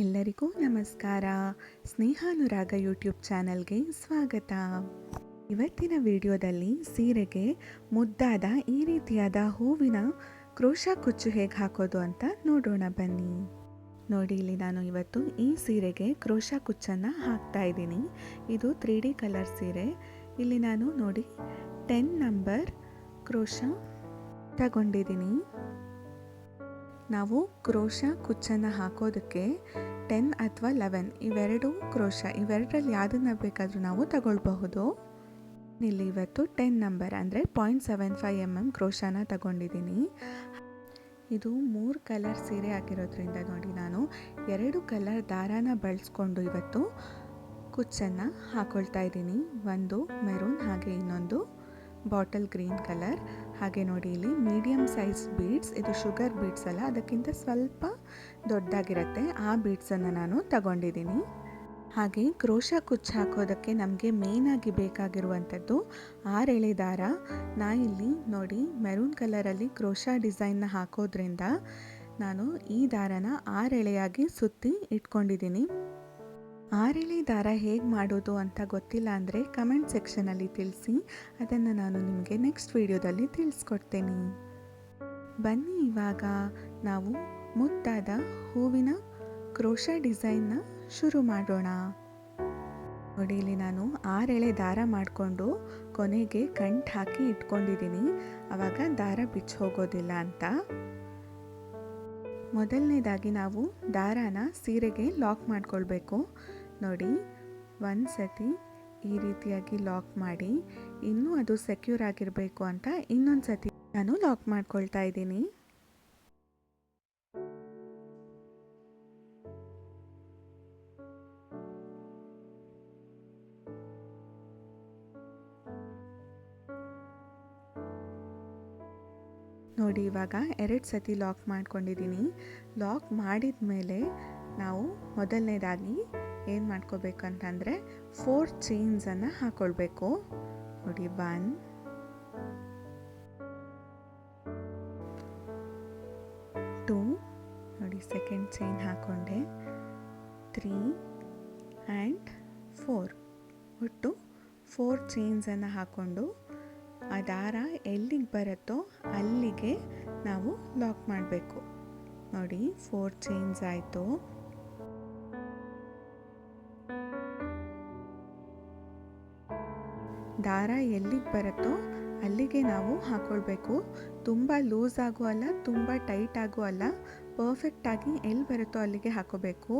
ಎಲ್ಲರಿಗೂ ನಮಸ್ಕಾರ. ಸ್ನೇಹಾನುರಾಗ ಯೂಟ್ಯೂಬ್ ಚಾನಲ್ಗೆ ಸ್ವಾಗತ. ಇವತ್ತಿನ ವಿಡಿಯೋದಲ್ಲಿ ಸೀರೆಗೆ ಮುದ್ದಾದ ಈ ರೀತಿಯಾದ ಹೂವಿನ ಕ್ರೋಶ ಕುಚ್ಚು ಹೇಗೆ ಹಾಕೋದು ಅಂತ ನೋಡೋಣ ಬನ್ನಿ. ನೋಡಿ, ಇಲ್ಲಿ ನಾನು ಇವತ್ತು ಈ ಸೀರೆಗೆ ಕ್ರೋಶ ಕುಚ್ಚನ್ನು ಹಾಕ್ತಾ ಇದ್ದೀನಿ. ಇದು ತ್ರೀ ಡಿ ಕಲರ್ ಸೀರೆ. ಇಲ್ಲಿ ನಾನು ನೋಡಿ, ಟೆನ್ ನಂಬರ್ ಕ್ರೋಶ ತಗೊಂಡಿದ್ದೀನಿ. ನಾವು ಕ್ರೋಶ ಕುಚ್ಚನ್ನು ಹಾಕೋದಕ್ಕೆ ಟೆನ್ ಅಥವಾ ಲೆವೆನ್ ಇವೆರಡು ಕ್ರೋಶ, ಇವೆರಡರಲ್ಲಿ ಯಾವುದನ್ನ ಬೇಕಾದರೂ ನಾವು ತಗೊಳ್ಬಹುದು. ಇಲ್ಲಿ ಇವತ್ತು ಟೆನ್ ನಂಬರ್ ಅಂದರೆ point seven five M M ಕ್ರೋಶನ ತಗೊಂಡಿದ್ದೀನಿ. ಇದು ಮೂರು ಕಲರ್ ಸೀರೆ ಆಗಿರೋದ್ರಿಂದ ನೋಡಿ ನಾನು ಎರಡು ಕಲರ್ ದಾರಾನ ಬಳಸ್ಕೊಂಡು ಇವತ್ತು ಕುಚ್ಚನ್ನು ಹಾಕೊಳ್ತಾ ಇದ್ದೀನಿ. ಒಂದು ಮೆರೂನ್ ಹಾಗೆ ಇನ್ನೊಂದು ಬಾಟಲ್ ಗ್ರೀನ್ ಕಲರ್. ಹಾಗೆ ನೋಡಿ ಇಲ್ಲಿ ಮೀಡಿಯಮ್ ಸೈಜ್ ಬೀಡ್ಸ್, ಇದು ಶುಗರ್ ಬೀಡ್ಸ್ ಅಲ್ಲ, ಅದಕ್ಕಿಂತ ಸ್ವಲ್ಪ ದೊಡ್ಡದಾಗಿರುತ್ತೆ. ಆ ಬೀಡ್ಸನ್ನು ನಾನು ತಗೊಂಡಿದ್ದೀನಿ. ಹಾಗೆ ಕ್ರೋಶ ಕುಚ್ಚು ಹಾಕೋದಕ್ಕೆ ನಮಗೆ ಮೇಯ್ನಾಗಿ ಬೇಕಾಗಿರುವಂಥದ್ದು ಆರೆಳೆ ದಾರ ನಾ ಇಲ್ಲಿ ನೋಡಿ ಮೆರೂನ್ ಕಲರಲ್ಲಿ ಕ್ರೋಶ ಡಿಸೈನ್ನ ಹಾಕೋದ್ರಿಂದ ನಾನು ಈ ದಾರನ ಆರೆಳೆಯಾಗಿ ಸುತ್ತಿ ಇಟ್ಕೊಂಡಿದ್ದೀನಿ. ಆರೆಳೆ ದಾರ ಹೇಗೆ ಮಾಡೋದು ಅಂತ ಗೊತ್ತಿಲ್ಲ ಅಂದರೆ ಕಮೆಂಟ್ ಸೆಕ್ಷನಲ್ಲಿ ತಿಳಿಸಿ. ಅದನ್ನು ನಾನು ನಿಮಗೆ ನೆಕ್ಸ್ಟ್ ವಿಡಿಯೋದಲ್ಲಿ ತಿಳಿಸ್ಕೊಡ್ತೇನೆ. ಬನ್ನಿ ಇವಾಗ ನಾವು ಮುದ್ದಾದ ಹೂವಿನ ಕ್ರೋಶ ಡಿಸೈನ್ನ ಶುರು ಮಾಡೋಣ. ನೋಡಿ, ಇಲ್ಲಿ ನಾನು ಆರೆಳೆ ದಾರ ಮಾಡಿಕೊಂಡು ಕೊನೆಗೆ ಕಂಠ ಹಾಕಿ ಇಟ್ಕೊಂಡಿದ್ದೀನಿ. ಆವಾಗ ದಾರ ಬಿಚ್ಚಿ ಹೋಗೋದಿಲ್ಲ ಅಂತ. ಮೊದಲನೇದಾಗಿ ನಾವು ದಾರಾನ ಸೀರೆಗೆ ಲಾಕ್ ಮಾಡ್ಕೊಳ್ಬೇಕು. ನೋಡಿ. ಒಂದು ಸತಿ ಈ ರೀತಿಯಾಗಿ ಲಾಕ್ ಮಾಡಿ. ಇನ್ನೂ ಅದು ಸೆಕ್ಯೂರ್ ಆಗಿರಬೇಕು ಅಂತ ಇನ್ನೊಂದು ಸತಿ ನಾನು ಲಾಕ್ ಮಾಡ್ಕೊಳ್ತಾ ಇದ್ದೀನಿ. ನೋಡಿ, ಇವಾಗ ಎರಡು ಸತಿ ಲಾಕ್ ಮಾಡ್ಕೊಂಡಿದ್ದೀನಿ. ಲಾಕ್ ಮಾಡಿದ ಮೇಲೆ ನಾವು ಮೊದಲನೇದಾಗಿ ಏನು ಮಾಡ್ಕೋಬೇಕು ಅಂತಂದರೆ ಫೋರ್ ಚೈನ್ಸನ್ನು ಹಾಕ್ಕೊಳ್ಬೇಕು ನೋಡಿ ಬನ್ ಟೂ ನೋಡಿ ಸೆಕೆಂಡ್ ಚೈನ್ ಹಾಕ್ಕೊಂಡೆ ತ್ರೀ ಆ್ಯಂಡ್ ಫೋರ್ ಒಟ್ಟು ಫೋರ್ ಚೈನ್ಸನ್ನು ಹಾಕ್ಕೊಂಡು ಆ ದಾರ ಎಲ್ಲಿಗೆ ಬರುತ್ತೋ ಅಲ್ಲಿಗೆ ನಾವು ಲಾಕ್ ಮಾಡಬೇಕು. ನೋಡಿ ಫೋರ್ ಚೈನ್ಸ್ ಆಯಿತು. ದಾರ ಎಲ್ಲಿಗೆ ಬರುತ್ತೋ ಅಲ್ಲಿಗೆ ನಾವು ಹಾಕ್ಕೊಳ್ಬೇಕು ತುಂಬ ಲೂಸ್ ಆಗೋ ಅಲ್ಲ, ತುಂಬ ಟೈಟ್ ಆಗೋ ಅಲ್ಲ ಪರ್ಫೆಕ್ಟಾಗಿ ಎಲ್ಲಿ ಬರುತ್ತೋ ಅಲ್ಲಿಗೆ ಹಾಕೋಬೇಕು.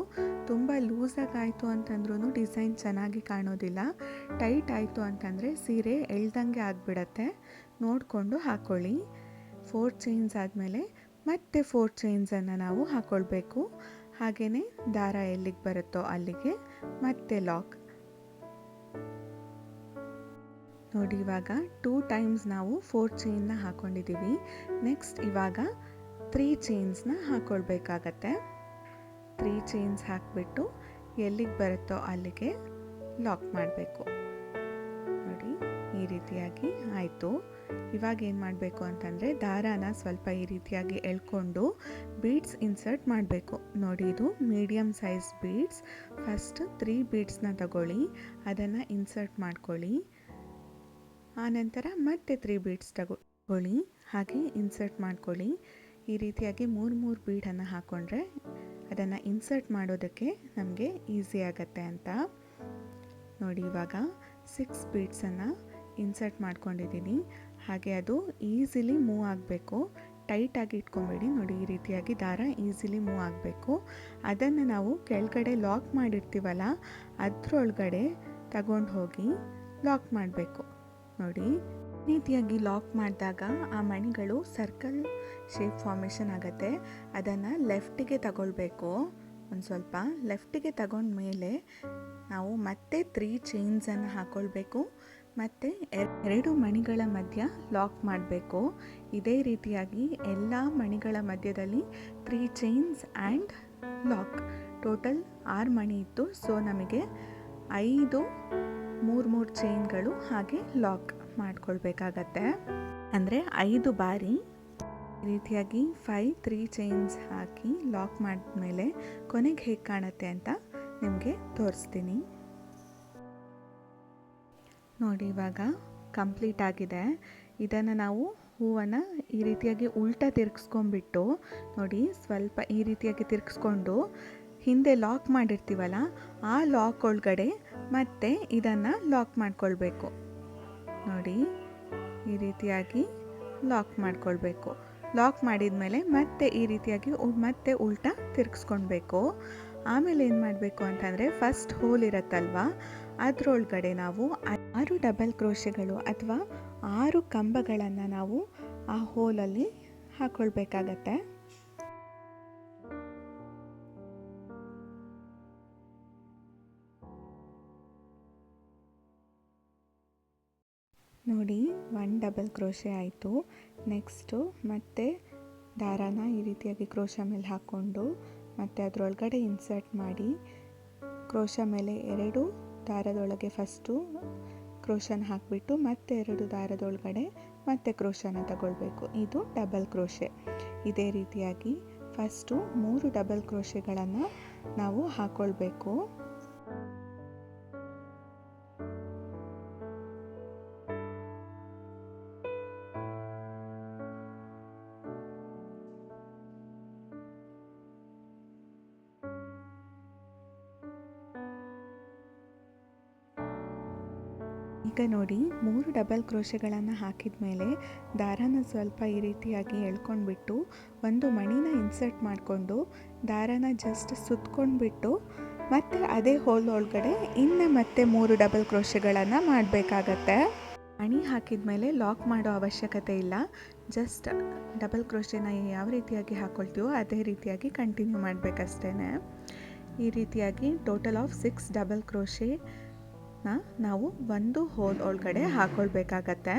ತುಂಬ ಲೂಸಾಗಿ ಆಯಿತು ಅಂತಂದ್ರೂ ಡಿಸೈನ್ ಚೆನ್ನಾಗಿ ಕಾಣೋದಿಲ್ಲ. ಟೈಟ್ ಆಯಿತು ಅಂತಂದರೆ ಸೀರೆ ಎಳ್ದಂಗೆ ಆಗಿಬಿಡತ್ತೆ. ನೋಡಿಕೊಂಡು ಹಾಕ್ಕೊಳ್ಳಿ ಫೋರ್ ಚೈನ್ಸ್ ಆದಮೇಲೆ ಮತ್ತೆ ಫೋರ್ ಚೈನ್ಸನ್ನು ನಾವು ಹಾಕ್ಕೊಳ್ಬೇಕು ಹಾಗೆಯೇ ದಾರ ಎಲ್ಲಿಗೆ ಬರುತ್ತೋ ಅಲ್ಲಿಗೆ ಮತ್ತೆ ಲಾಕ್. ನೋಡಿ, ಇವಾಗ ಟೂ ಟೈಮ್ಸ್ ನಾವು ಫೋರ್ ಚೈನ್ನ ಹಾಕ್ಕೊಂಡಿದ್ದೀವಿ ನೆಕ್ಸ್ಟ್ ಇವಾಗ ತ್ರೀ ಚೈನ್ಸ್ನ ಹಾಕ್ಕೊಳ್ಬೇಕಾಗತ್ತೆ ತ್ರೀ ಚೈನ್ಸ್ ಹಾಕಿಬಿಟ್ಟು ಎಲ್ಲಿಗೆ ಬರುತ್ತೋ ಅಲ್ಲಿಗೆ ಲಾಕ್ ಮಾಡಬೇಕು. ನೋಡಿ, ಈ ರೀತಿಯಾಗಿ ಆಯಿತು. ಇವಾಗ ಏನು ಮಾಡಬೇಕು ಅಂತಂದರೆ ದಾರಾನ ಸ್ವಲ್ಪ ಈ ರೀತಿಯಾಗಿ ಎಳ್ಕೊಂಡು ಬೀಡ್ಸ್ ಇನ್ಸರ್ಟ್ ಮಾಡಬೇಕು. ನೋಡಿ, ಇದು medium size beads first three ಬೀಡ್ಸ್ನ ತಗೊಳ್ಳಿ. ಅದನ್ನು ಇನ್ಸರ್ಟ್ ಮಾಡ್ಕೊಳ್ಳಿ. ಆನಂತರ ಮತ್ತೆ ತ್ರೀ ಬೀಡ್ಸ್ ತಗೊಳ್ಳಿ. ಹಾಗೆ ಇನ್ಸರ್ಟ್ ಮಾಡ್ಕೊಳ್ಳಿ. ಈ ರೀತಿಯಾಗಿ ಮೂರು ಮೂರು ಬೀಡನ್ನು ಹಾಕ್ಕೊಂಡ್ರೆ ಅದನ್ನು ಇನ್ಸರ್ಟ್ ಮಾಡೋದಕ್ಕೆ ನಮಗೆ ಈಸಿ ಆಗತ್ತೆ ಅಂತ. ನೋಡಿ ಇವಾಗ ಸಿಕ್ಸ್ ಬೀಡ್ಸನ್ನು ಇನ್ಸರ್ಟ್ ಮಾಡ್ಕೊಂಡಿದ್ದೀನಿ. ಹಾಗೆ ಅದು ಈಸಿಲಿ ಮೂವ್ ಆಗಬೇಕು. ಟೈಟಾಗಿ ಇಟ್ಕೊಬೇಡಿ. ನೋಡಿ ಈ ರೀತಿಯಾಗಿ ದಾರ ಈಸಿಲಿ ಮೂವ್ ಆಗಬೇಕು. ಅದನ್ನು ನಾವು ಕೆಳಗಡೆ ಲಾಕ್ ಮಾಡಿರ್ತೀವಲ್ಲ, ಅದರೊಳಗಡೆ ತಗೊಂಡು ಹೋಗಿ ಲಾಕ್ ಮಾಡಬೇಕು. ನೋಡಿ, ನೀತಿಯಾಗಿ ಲಾಕ್ ಮಾಡಿದಾಗ ಆ ಮಣಿಗಳು ಸರ್ಕಲ್ ಶೇಪ್ ಫಾರ್ಮೇಷನ್ ಆಗುತ್ತೆ. ಅದನ್ನು ಲೆಫ್ಟಿಗೆ ತಗೊಳ್ಬೇಕು. ಒಂದು ಸ್ವಲ್ಪ ಲೆಫ್ಟಿಗೆ ತಗೊಂಡ್ಮೇಲೆ ನಾವು ಮತ್ತೆ ತ್ರೀ ಚೈನ್ಸನ್ನು ಹಾಕ್ಕೊಳ್ಬೇಕು ಮತ್ತು ಎರಡು ಮಣಿಗಳ ಮಧ್ಯ ಲಾಕ್ ಮಾಡಬೇಕು. ಇದೇ ರೀತಿಯಾಗಿ ಎಲ್ಲ ಮಣಿಗಳ ಮಧ್ಯದಲ್ಲಿ three chains and lock total ಆರು ಮಣಿ ಇತ್ತು. ಸೊ ನಮಗೆ ಐದು ಮೂರು ಮೂರು ಚೈನ್ಗಳು ಹಾಗೆ ಲಾಕ್ ಮಾಡ್ಕೊಳ್ಬೇಕಾಗತ್ತೆ. ಅಂದರೆ ಐದು ಬಾರಿ ಈ ರೀತಿಯಾಗಿ ಫೈ ತ್ರೀ ಚೈನ್ಸ್ ಹಾಕಿ ಲಾಕ್ ಮಾಡಿದ್ಮೇಲೆ ಕೊನೆಗೆ ಹೇಗೆ ಕಾಣುತ್ತೆ ಅಂತ ನಿಮಗೆ ತೋರಿಸ್ತೀನಿ. ನೋಡಿ ಇವಾಗ ಕಂಪ್ಲೀಟ್ ಆಗಿದೆ. ಇದನ್ನು ನಾವು ಹೂವನ್ನು ಈ ರೀತಿಯಾಗಿ ಉಲ್ಟಾ ತಿರ್ಗಿಸ್ಕೊಂಡ್ಬಿಟ್ಟು ನೋಡಿ ಸ್ವಲ್ಪ ಈ ರೀತಿಯಾಗಿ ತಿರ್ಗಿಸ್ಕೊಂಡು ಹಿಂದೆ ಲಾಕ್ ಮಾಡಿರ್ತೀವಲ್ಲ, ಆ ಲಾಕ್ ಒಳಗಡೆ ಮತ್ತೆ ಇದನ್ನು ಲಾಕ್ ಮಾಡಿಕೊಳ್ಬೇಕು. ನೋಡಿ, ಈ ರೀತಿಯಾಗಿ ಲಾಕ್ ಮಾಡಿಕೊಳ್ಬೇಕು. ಲಾಕ್ ಮಾಡಿದ ಮೇಲೆ ಮತ್ತೆ ಈ ರೀತಿಯಾಗಿ ಮತ್ತೆ ಉಲ್ಟಾ ತಿರ್ಗಿಸ್ಕೊಳ್ಬೇಕು. ಆಮೇಲೆ ಏನು ಮಾಡಬೇಕು ಅಂತಂದರೆ ಫಸ್ಟ್ ಹೋಲ್ ಇರುತ್ತಲ್ವಾ? ಅದರೊಳಗಡೆ ನಾವು ಆರು ಡಬಲ್ ಕ್ರೋಶೆಗಳು ಅಥವಾ ಆರು ಕಂಬಗಳನ್ನು ನಾವು ಆ ಹೋಲಲ್ಲಿ ಹಾಕ್ಕೊಳ್ಬೇಕಾಗತ್ತೆ ಒನ್ ಡಬಲ್ ಕ್ರೋಶೆ ಆಯಿತು. ನೆಕ್ಸ್ಟು ಮತ್ತೆ ದಾರಾನ ಈ ರೀತಿಯಾಗಿ ಕ್ರೋಶ ಮೇಲೆ ಹಾಕ್ಕೊಂಡು ಮತ್ತು ಅದರೊಳಗಡೆ ಇನ್ಸರ್ಟ್ ಮಾಡಿ ಕ್ರೋಶ ಮೇಲೆ ಎರಡು ದಾರದೊಳಗೆ ಫಸ್ಟು ಕ್ರೋಶನ ಹಾಕಿಬಿಟ್ಟು ಮತ್ತೆ ಎರಡು ದಾರದೊಳಗಡೆ ಮತ್ತೆ ಕ್ರೋಶನ ತಗೊಳ್ಬೇಕು. ಇದು ಡಬಲ್ ಕ್ರೋಶೆ ಇದೇ ರೀತಿಯಾಗಿ ಫಸ್ಟು ಮೂರು ಡಬಲ್ ಕ್ರೋಶೆಗಳನ್ನು ನಾವು ಹಾಕ್ಕೊಳ್ಬೇಕು ನೋಡಿ, ಮೂರು ಡಬಲ್ ಕ್ರೋಶೆಗಳನ್ನು ಹಾಕಿದ ಮೇಲೆ ದಾರಾನ ಸ್ವಲ್ಪ ಈ ರೀತಿಯಾಗಿ ಎಳ್ಕೊಂಡ್ಬಿಟ್ಟು ಒಂದು ಮಣಿನ ಇನ್ಸರ್ಟ್ ಮಾಡಿಕೊಂಡು ದಾರಾನ ಜಸ್ಟ್ ಸುತ್ಕೊಂಡ್ಬಿಟ್ಟು ಮತ್ತು ಅದೇ ಹೋಲ್ ಒಳಗಡೆ ಇನ್ನು ಮತ್ತೆ ಮೂರು ಡಬಲ್ ಕ್ರೋಶೆಗಳನ್ನು ಮಾಡಬೇಕಾಗತ್ತೆ. ಮಣಿ ಹಾಕಿದ ಮೇಲೆ ಲಾಕ್ ಮಾಡೋ ಅವಶ್ಯಕತೆ ಇಲ್ಲ. ಜಸ್ಟ್ ಡಬಲ್ ಕ್ರೋಶೆನ ಯಾವ ರೀತಿಯಾಗಿ ಹಾಕ್ಕೊಳ್ತೀವೋ ಅದೇ ರೀತಿಯಾಗಿ ಕಂಟಿನ್ಯೂ ಮಾಡಬೇಕಷ್ಟೇ ಈ ರೀತಿಯಾಗಿ total of six double crochet ನಾವು ಒಂದು ಹೋಲ್ ಒಳಗಡೆ ಹಾಕೊಳ್ಬೇಕಾಗತ್ತೆ.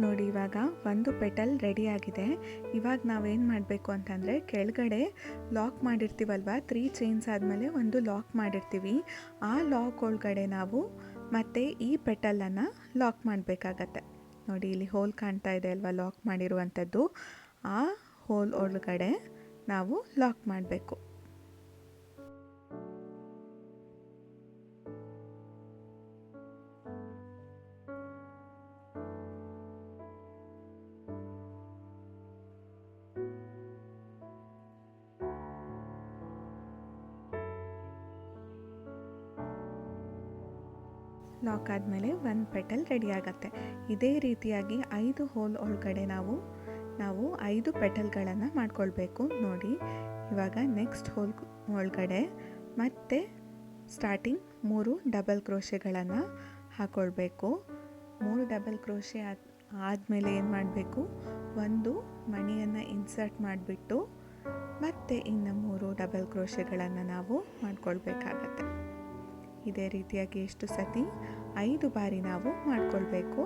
ನೋಡಿ, ಇವಾಗ ಒಂದು ಪೆಟಲ್ ರೆಡಿ ಆಗಿದೆ. ಇವಾಗ ನಾವೇನು ಮಾಡಬೇಕು ಅಂತಂದರೆ ಕೆಳಗಡೆ ಲಾಕ್ ಮಾಡಿರ್ತೀವಲ್ವ? ತ್ರೀ ಚೈನ್ಸ್ ಆದಮೇಲೆ ಒಂದು ಲಾಕ್ ಮಾಡಿರ್ತೀವಿ. ಆ ಲಾಕ್ ಒಳಗಡೆ ನಾವು ಮತ್ತೆ ಈ ಪೆಟಲನ್ನು ಲಾಕ್ ಮಾಡಬೇಕಾಗತ್ತೆ. ನೋಡಿ, ಇಲ್ಲಿ ಹೋಲ್ ಕಾಣ್ತಾ ಇದೆ ಅಲ್ವಾ ಲಾಕ್ ಮಾಡಿರುವಂಥದ್ದು. ಆ ಹೋಲ್ ಒಳಗಡೆ ನಾವು ಲಾಕ್ ಮಾಡಬೇಕು. ಆದಮೇಲೆ ಒಂದು ಪೆಟಲ್ ರೆಡಿ ಆಗುತ್ತೆ. ಇದೇ ರೀತಿಯಾಗಿ ಐದು ಹೋಲ್ ಒಳಗಡೆ ನಾವು ನಾವು ಐದು ಪೆಟಲ್ಗಳನ್ನು ಮಾಡ್ಕೊಳ್ಬೇಕು. ನೋಡಿ, ಇವಾಗ ನೆಕ್ಸ್ಟ್ ಹೋಲ್ ಒಳಗಡೆ ಮತ್ತೆ ಸ್ಟಾರ್ಟಿಂಗ್ ಮೂರು ಡಬಲ್ ಕ್ರೋಶೆಗಳನ್ನು ಹಾಕ್ಕೊಳ್ಬೇಕು ಮೂರು ಡಬಲ್ ಕ್ರೋಶೆ ಆದ, ಆದಮೇಲೆ ಏನು ಮಾಡಬೇಕು? ಒಂದು ಮಣಿಯನ್ನು ಇನ್ಸರ್ಟ್ ಮಾಡಿಬಿಟ್ಟು ಮತ್ತೆ ಇನ್ನು ಮೂರು ಡಬಲ್ ಕ್ರೋಶೆಗಳನ್ನು ನಾವು ಮಾಡ್ಕೊಳ್ಬೇಕಾಗತ್ತೆ. ಇದೇ ರೀತಿಯಾಗಿ ಎಷ್ಟು ಸತಿ ಐದು ಬಾರಿ ನಾವು ಮಾಡ್ಕೊಳ್ಬೇಕು.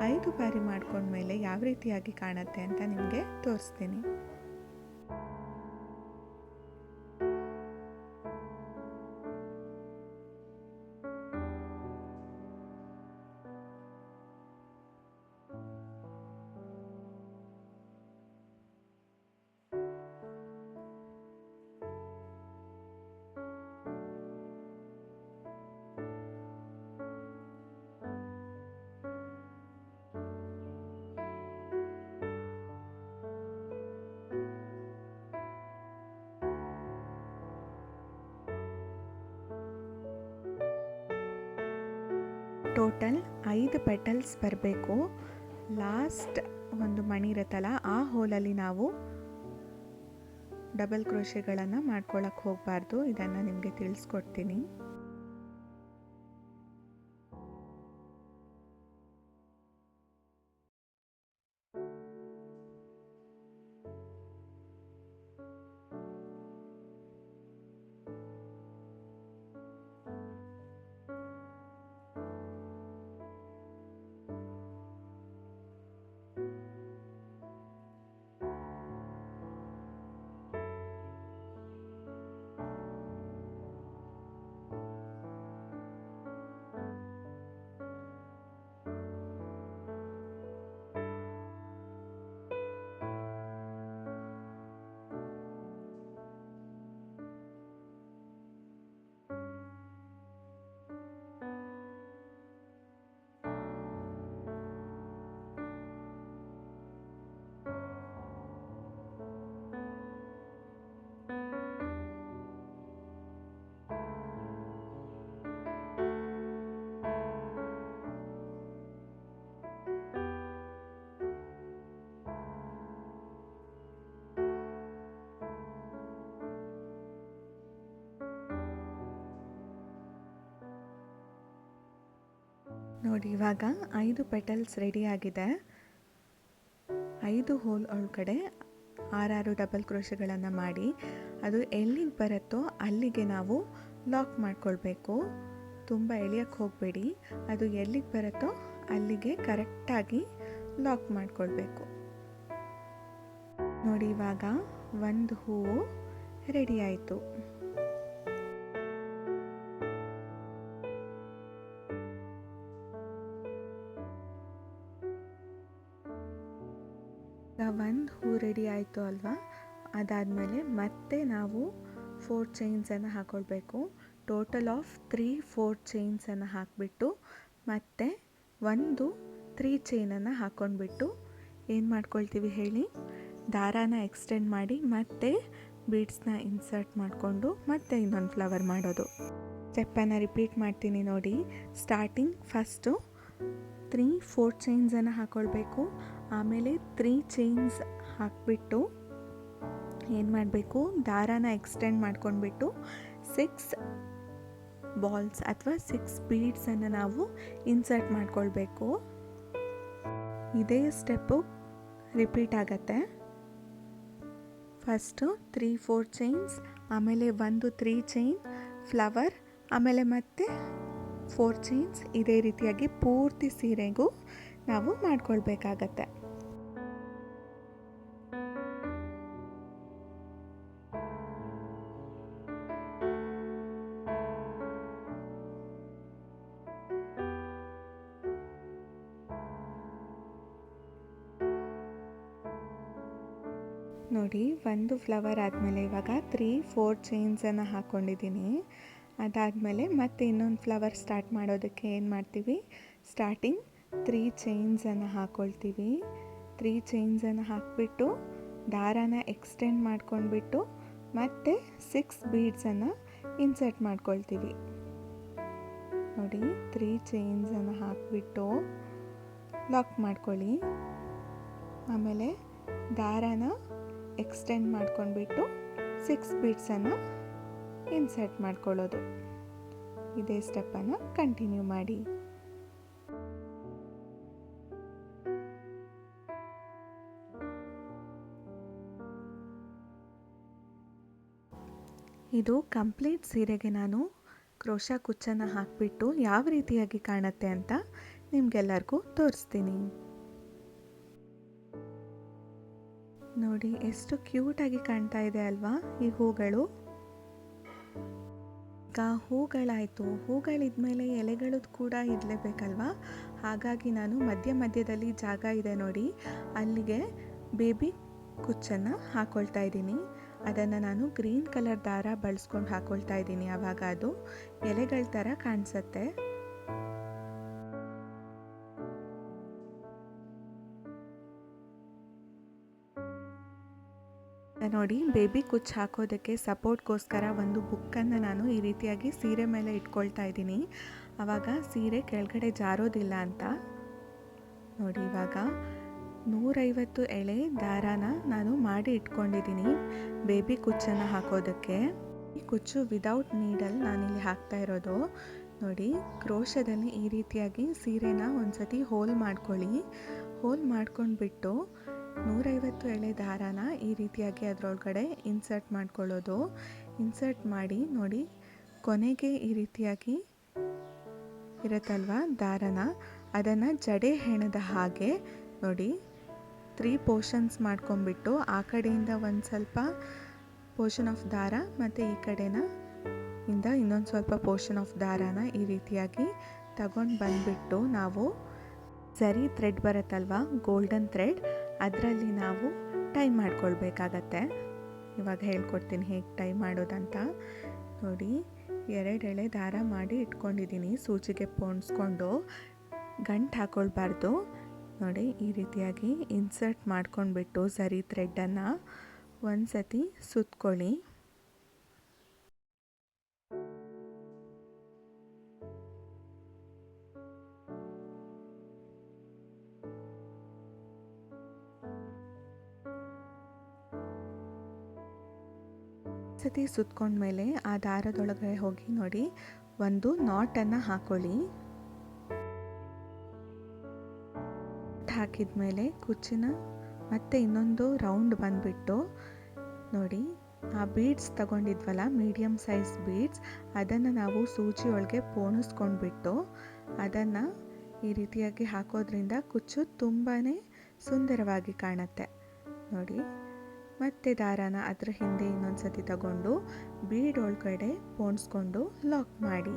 ಐದು ಬಾರಿ ಮಾಡ್ಕೊಂಡ್ಮೇಲೆ ಯಾವ ರೀತಿಯಾಗಿ ಕಾಣುತ್ತೆ ಅಂತ ನಿಮಗೆ ತೋರಿಸ್ತೀನಿ. ಟೋಟಲ್ ಐದು ಪೆಟಲ್ಸ್ ಬರಬೇಕು. ಲಾಸ್ಟ್ ಒಂದು ಮಣಿ ಇರುತ್ತಲ್ಲ ಆ ಹೋಲಲ್ಲಿ ನಾವು ಡಬಲ್ ಕ್ರೋಶೆಗಳನ್ನು ಮಾಡ್ಕೊಳಕ್ಕೆ ಹೋಗಬಾರ್ದು. ಇದನ್ನು ನಿಮಗೆ ತಿಳಿಸ್ಕೊಡ್ತೀನಿ. ನೋಡಿ, ಇವಾಗ ಐದು ಪೆಟಲ್ಸ್ ರೆಡಿ ಆಗಿದೆ. ಐದು ಹೋಲ್ ಒಳಗಡೆ ಆರಾರು ಡಬಲ್ ಕ್ರೋಶಗಳನ್ನು ಮಾಡಿ, ಅದು ಎಲ್ಲಿಗೆ ಬರುತ್ತೋ ಅಲ್ಲಿಗೆ ನಾವು ಲಾಕ್ ಮಾಡ್ಕೊಳ್ಬೇಕು. ತುಂಬ ಎಳೆಯಕ್ಕೆ ಹೋಗಬೇಡಿ, ಅದು ಎಲ್ಲಿಗೆ ಬರುತ್ತೋ ಅಲ್ಲಿಗೆ ಕರೆಕ್ಟಾಗಿ ಲಾಕ್ ಮಾಡ್ಕೊಳ್ಬೇಕು. ನೋಡಿ, ಇವಾಗ ಒಂದು ಹೂವು ರೆಡಿ ಆಯಿತು. ಒಂದು ಹೂ ರೆಡಿ ಆಯಿತು ಅಲ್ವಾ? ಅದಾದಮೇಲೆ ಮತ್ತೆ ನಾವು ಫೋರ್ ಚೈನ್ಸನ್ನು ಹಾಕ್ಕೊಳ್ಬೇಕು ಟೋಟಲ್ ಆಫ್ ತ್ರೀ ಫೋರ್ ಚೈನ್ಸನ್ನು ಹಾಕಿಬಿಟ್ಟು ಮತ್ತೆ ಒಂದು ತ್ರೀ ಚೈನನ್ನು ಹಾಕ್ಕೊಂಡ್ಬಿಟ್ಟು ಏನು ಮಾಡ್ಕೊಳ್ತೀವಿ ಹೇಳಿ? ದಾರಾನ ಎಕ್ಸ್ಟೆಂಡ್ ಮಾಡಿ ಮತ್ತೆ ಬೀಡ್ಸ್ನ ಇನ್ಸರ್ಟ್ ಮಾಡಿಕೊಂಡು ಮತ್ತೆ ಇನ್ನೊಂದು ಫ್ಲವರ್ ಮಾಡೋದು. ಸ್ಟೆಪ್ಪನ್ನು ರಿಪೀಟ್ ಮಾಡ್ತೀನಿ ನೋಡಿ. ಸ್ಟಾರ್ಟಿಂಗ್ ಫಸ್ಟು ತ್ರೀ ಫೋರ್ ಚೈನ್ಸನ್ನು ಹಾಕ್ಕೊಳ್ಬೇಕು ಆಮೇಲೆ ತ್ರೀ ಚೈನ್ಸ್ ಹಾಕಿಬಿಟ್ಟು ಏನು ಮಾಡಬೇಕು? ದಾರಾನ ಎಕ್ಸ್ಟೆಂಡ್ ಮಾಡ್ಕೊಂಡ್ಬಿಟ್ಟು ಸಿಕ್ಸ್ ಬಾಲ್ಸ್ ಅಥವಾ ಸಿಕ್ಸ್ ಬೀಡ್ಸನ್ನು ನಾವು ಇನ್ಸರ್ಟ್ ಮಾಡ್ಕೊಳ್ಬೇಕು. ಇದೇ ಸ್ಟೆಪ್ಪು ರಿಪೀಟ್ ಆಗತ್ತೆ. ಫಸ್ಟು ತ್ರೀ ಫೋರ್ ಚೈನ್ಸ್ ಆಮೇಲೆ ಒಂದು ತ್ರೀ ಚೈನ್ ಫ್ಲವರ್ ಆಮೇಲೆ ಮತ್ತೆ ಫೋರ್ ಚೈನ್ಸ್ ಇದೇ ರೀತಿಯಾಗಿ ಪೂರ್ತಿ ಸೀರೆಗೂ ನಾವು ಮಾಡ್ಕೊಳ್ಬೇಕಾಗತ್ತೆ. ನೋಡಿ, ಒಂದು ಫ್ಲವರ್ ಆದಮೇಲೆ ಇವಾಗ ತ್ರೀ ಫೋರ್ ಚೈನ್ಸನ್ನು ಹಾಕ್ಕೊಂಡಿದ್ದೀನಿ ಅದಾದಮೇಲೆ ಮತ್ತೆ ಇನ್ನೊಂದು ಫ್ಲವರ್ ಸ್ಟಾರ್ಟ್ ಮಾಡೋದಕ್ಕೆ ಏನು ಮಾಡ್ತೀವಿ? ಸ್ಟಾರ್ಟಿಂಗ್ ತ್ರೀ ಚೈನ್ಸನ್ನು ಹಾಕ್ಕೊಳ್ತೀವಿ ತ್ರೀ ಚೈನ್ಸನ್ನು ಹಾಕಿಬಿಟ್ಟು ದಾರಾನ ಎಕ್ಸ್ಟೆಂಡ್ ಮಾಡ್ಕೊಂಡ್ಬಿಟ್ಟು ಮತ್ತೆ ಸಿಕ್ಸ್ ಬೀಡ್ಸನ್ನು ಇನ್ಸರ್ಟ್ ಮಾಡ್ಕೊಳ್ತೀವಿ. ನೋಡಿ ತ್ರೀ ಚೈನ್ಸನ್ನು ಹಾಕಿಬಿಟ್ಟು ಲಾಕ್ ಮಾಡ್ಕೊಳ್ಳಿ. ಆಮೇಲೆ ದಾರಾನ ಎಕ್ಸ್ಟೆಂಡ್ ಮಾಡ್ಕೊಂಡ್ಬಿಟ್ಟು ಸಿಕ್ಸ್ ಬೀಡ್ಸನ್ನು ಇನ್ಸರ್ಟ್ ಮಾಡ್ಕೊಳ್ಳೋದು. ಇದೇ ಸ್ಟೆಪ್ಪನ್ನು ಕಂಟಿನ್ಯೂ ಮಾಡಿ. ಇದು ಕಂಪ್ಲೀಟ್ ಸೀರೆಗೆ ನಾನು ಕ್ರೋಶ ಕುಚ್ಚನ್ನು ಹಾಕಿಬಿಟ್ಟು ಯಾವ ರೀತಿಯಾಗಿ ಕಾಣುತ್ತೆ ಅಂತ ನಿಮಗೆಲ್ಲರಿಗೂ ತೋರಿಸ್ತೀನಿ. ನೋಡಿ, ಎಷ್ಟು ಕ್ಯೂಟಾಗಿ ಕಾಣ್ತಾ ಇದೆ ಅಲ್ವಾ ಈ ಹೂಗಳು? ಈಗ ಹೂಗಳಾಯಿತು. ಹೂಗಳಿದ್ಮೇಲೆ ಎಲೆಗಳು ಕೂಡ ಇರಲೇಬೇಕಲ್ವಾ? ಹಾಗಾಗಿ ನಾನು ಮಧ್ಯ ಮಧ್ಯದಲ್ಲಿ ಜಾಗ ಇದೆ ನೋಡಿ. ಅಲ್ಲಿಗೆ ಬೇಬಿ ಕುಚ್ಚನ್ನು ಹಾಕ್ಕೊಳ್ತಾ ಇದ್ದೀನಿ. ಅದನ್ನು ನಾನು ಗ್ರೀನ್ ಕಲರ್ ದಾರ ಬಳಸ್ಕೊಂಡು ಹಾಕ್ಕೊಳ್ತಾ ಇದ್ದೀನಿ ಆವಾಗ ಅದು. ಎಲೆಗಳ ಥರ ಕಾಣಿಸುತ್ತೆ. ನೋಡಿ ಬೇಬಿ ಕುಚ್ಚು ಹಾಕೋದಕ್ಕೆ ಸಪೋರ್ಟ್ಗೋಸ್ಕರ ಒಂದು ಬುಕ್ಕನ್ನು ನಾನು ಈ ರೀತಿಯಾಗಿ ಸೀರೆ ಮೇಲೆ ಇಟ್ಕೊಳ್ತಾ ಇದ್ದೀನಿ. ಆವಾಗ ಸೀರೆ ಕೆಳಗಡೆ ಜಾರೋದಿಲ್ಲ ಅಂತ. ನೋಡಿ ಇವಾಗ ನೂರೈವತ್ತು ಎಳೆ ದಾರಾನ ನಾನು ಮಾಡಿ ಇಟ್ಕೊಂಡಿದ್ದೀನಿ ಬೇಬಿ ಕುಚ್ಚನ್ನು ಹಾಕೋದಕ್ಕೆ. ಈ ಕುಚ್ಚು ವಿದೌಟ್ ನೀಡಲ್ ನಾನಿಲ್ಲಿ ಹಾಕ್ತಾ ಇರೋದು. ನೋಡಿ ಕ್ರೋಶದಲ್ಲಿ ಈ ರೀತಿಯಾಗಿ ಸೀರೆನ ಒಂದ್ಸತಿ ಹೋಲ್ ಮಾಡ್ಕೊಳ್ಳಿ. ಹೋಲ್ ಮಾಡ್ಕೊಂಡ್ಬಿಟ್ಟು ನೂರೈವತ್ತು ಎಳೆ ದಾರಾನ ಈ ರೀತಿಯಾಗಿ ಅದರೊಳಗಡೆ ಇನ್ಸರ್ಟ್ ಮಾಡ್ಕೊಳ್ಳೋದು. ಇನ್ಸರ್ಟ್ ಮಾಡಿ ನೋಡಿ, ಕೊನೆಗೆ ಈ ರೀತಿಯಾಗಿ ಇರುತ್ತಲ್ವಾ ದಾರನ? ಅದನ್ನು ಜಡೆ ಹೆಣದ ಹಾಗೆ ನೋಡಿ ತ್ರೀ ಪೋರ್ಷನ್ಸ್ ಮಾಡ್ಕೊಂಬಿಟ್ಟು ಆ ಕಡೆಯಿಂದ ಒಂದು ಸ್ವಲ್ಪ ಪೋರ್ಷನ್ ಆಫ್ ದಾರ ಮತ್ತು ಈ ಕಡೆನ ಇಂದ ಇನ್ನೊಂದು ಸ್ವಲ್ಪ ಪೋರ್ಷನ್ ಆಫ್ ದಾರಾನ ಈ ರೀತಿಯಾಗಿ ತಗೊಂಡು ಬಂದುಬಿಟ್ಟು ನಾವು ಸರಿ ಥ್ರೆಡ್ ಬರುತ್ತಲ್ವ? ಗೋಲ್ಡನ್ ಥ್ರೆಡ್ ಅದರಲ್ಲಿ ನಾವು ಟೈ ಮಾಡ್ಕೊಳ್ಬೇಕಾಗತ್ತೆ. ಇವಾಗ ಹೇಳ್ಕೊಡ್ತೀನಿ ಹೇಗೆ ಟೈ ಮಾಡೋದಂತ. ನೋಡಿ, ಎರಡು ಎಳೆ ದಾರ ಮಾಡಿ ಇಟ್ಕೊಂಡಿದ್ದೀನಿ ಸೂಜಿಗೆ ಪೋಣಿಸ್ಕೊಂಡು. ಗಂಟು ಹಾಕ್ಕೊಳ್ಬಾರ್ದು ನೋಡಿ, ಈ ರೀತಿಯಾಗಿ ಇನ್ಸರ್ಟ್ ಮಾಡ್ಕೊಂಡ್ಬಿಟ್ಟು ಸರಿ ಥ್ರೆಡ್ಡನ್ನು ಒಂದು ಸತಿ ಸುತ್ಕೊಳ್ಳಿ. ಸತಿ ಸುತ್ಕೊಂಡ್ಮೇಲೆ ಆ ದಾರದೊಳಗಡೆ ಹೋಗಿ ನೋಡಿ, ಒಂದು ನಾಟನ್ನು ಹಾಕೊಳ್ಳಿ. ಹಾಕಿದ ಮೇಲೆ ಕುಚ್ಚಿನ ಮತ್ತೆ ಇನ್ನೊಂದು ರೌಂಡ್ ಬಂದುಬಿಟ್ಟು ನೋಡಿ, ಆ ಬೀಡ್ಸ್ ತಗೊಂಡಿದ್ವಲ್ಲ ಮೀಡಿಯಮ್ ಸೈಜ್ ಬೀಡ್ಸ್, ಅದನ್ನು ನಾವು ಸೂಜಿಯೊಳಗೆ ಪೋಣಿಸ್ಕೊಂಡ್ಬಿಟ್ಟು ಅದನ್ನು ಈ ರೀತಿಯಾಗಿ ಹಾಕೋದ್ರಿಂದ ಕುಚ್ಚು ತುಂಬಾ ಸುಂದರವಾಗಿ ಕಾಣುತ್ತೆ. ನೋಡಿ ಮತ್ತೆ ದಾರಾನ ಅದರ ಹಿಂದೆ ಇನ್ನೊಂದು ಸತಿ ತಗೊಂಡು ಬೀಡ್ ಒಳಗಡೆ ಪೋಣಿಸ್ಕೊಂಡು ಲಾಕ್ ಮಾಡಿ.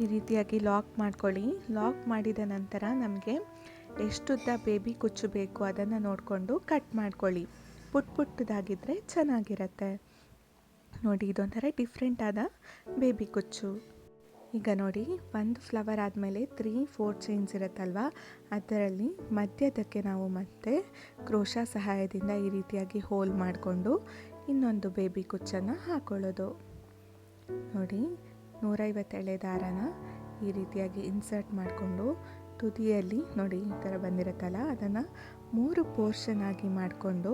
ಈ ರೀತಿಯಾಗಿ ಲಾಕ್ ಮಾಡ್ಕೊಳ್ಳಿ. ಲಾಕ್ ಮಾಡಿದ ನಂತರ ನಮಗೆ ಎಷ್ಟುದ್ದ ಬೇಬಿ ಕುಚ್ಚು ಬೇಕು ಅದನ್ನು ನೋಡಿಕೊಂಡು ಕಟ್ ಮಾಡ್ಕೊಳ್ಳಿ. ಪುಟ್ ಪುಟ್ಟದಾಗಿದ್ದರೆ ಚೆನ್ನಾಗಿರತ್ತೆ. ನೋಡಿ, ಇದೊಂಥರ ಡಿಫ್ರೆಂಟ್ ಆದ ಬೇಬಿ ಕುಚ್ಚು. ಈಗ ನೋಡಿ, ಒಂದು ಫ್ಲವರ್ ಆದಮೇಲೆ ತ್ರೀ ಫೋರ್ ಚೈನ್ಸ್ ಇರುತ್ತಲ್ವ? ಅದರಲ್ಲಿ ಮಧ್ಯದಕ್ಕೆ ನಾವು ಮತ್ತೆ ಕ್ರೋಶ ಸಹಾಯದಿಂದ ಈ ರೀತಿಯಾಗಿ ಹೋಲ್ ಮಾಡಿಕೊಂಡು ಇನ್ನೊಂದು ಬೇಬಿ ಕುಚ್ಚನ್ನು ಹಾಕೊಳ್ಳೋದು. ನೋಡಿ ನೂರೈವತ್ತು ಎಳೆ ದಾರನ ಈ ರೀತಿಯಾಗಿ ಇನ್ಸರ್ಟ್ ಮಾಡಿಕೊಂಡು ತುದಿಯಲ್ಲಿ ನೋಡಿ ಈ ಥರ ಬಂದಿರುತ್ತಲ್ಲ, ಅದನ್ನು ಮೂರು ಪೋರ್ಷನ್ ಆಗಿ ಮಾಡಿಕೊಂಡು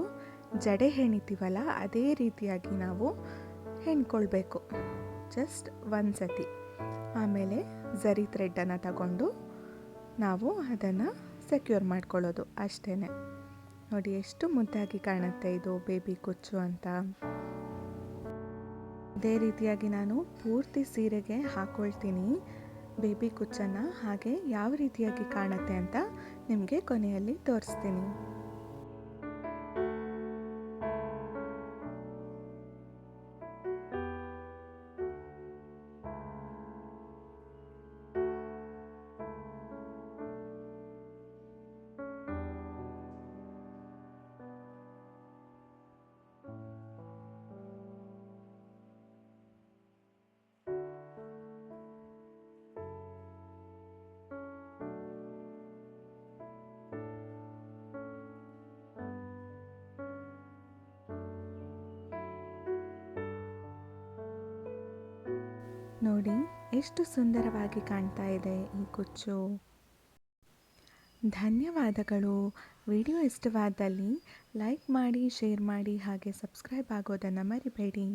ಜಡೆ ಹೆಣಿತೀವಲ್ಲ, ಅದೇ ರೀತಿಯಾಗಿ ನಾವು ಹೆಣ್ಕೊಳ್ಬೇಕು. ಜಸ್ಟ್ ಒಂದು ಸತಿ. ಆಮೇಲೆ ಝರಿ ಥ್ರೆಡ್ಡನ್ನು ತಗೊಂಡು ನಾವು ಅದನ್ನು ಸೆಕ್ಯೂರ್ ಮಾಡ್ಕೊಳ್ಳೋದು ಅಷ್ಟೇ ನೋಡಿ ಎಷ್ಟು ಮುದ್ದಾಗಿ ಕಾಣುತ್ತೆ ಇದು ಬೇಬಿ ಕುಚ್ಚು ಅಂತ. ಇದೇ ರೀತಿಯಾಗಿ ನಾನು ಪೂರ್ತಿ ಸೀರೆಗೆ ಹಾಕ್ಕೊಳ್ತೀನಿ ಬೇಬಿ ಕುಚ್ಚನ್ನು ಹಾಗೆ ಯಾವ ರೀತಿಯಾಗಿ ಕಾಣುತ್ತೆ ಅಂತ ನಿಮಗೆ ಕೊನೆಯಲ್ಲಿ ತೋರಿಸ್ತೀನಿ. ನೋಡಿ ಎಷ್ಟು ಸುಂದರವಾಗಿ ಕಾಣ್ತಾ ಇದೆ ಈ ಕುಚ್ಚು. ಧನ್ಯವಾದಗಳು. ವಿಡಿಯೋ ಇಷ್ಟವಾದಲ್ಲಿ ಲೈಕ್ ಮಾಡಿ, ಶೇರ್ ಮಾಡಿ, ಹಾಗೆ ಸಬ್ಸ್ಕ್ರೈಬ್ ಆಗೋದನ್ನು ಮರಿಬೇಡಿ.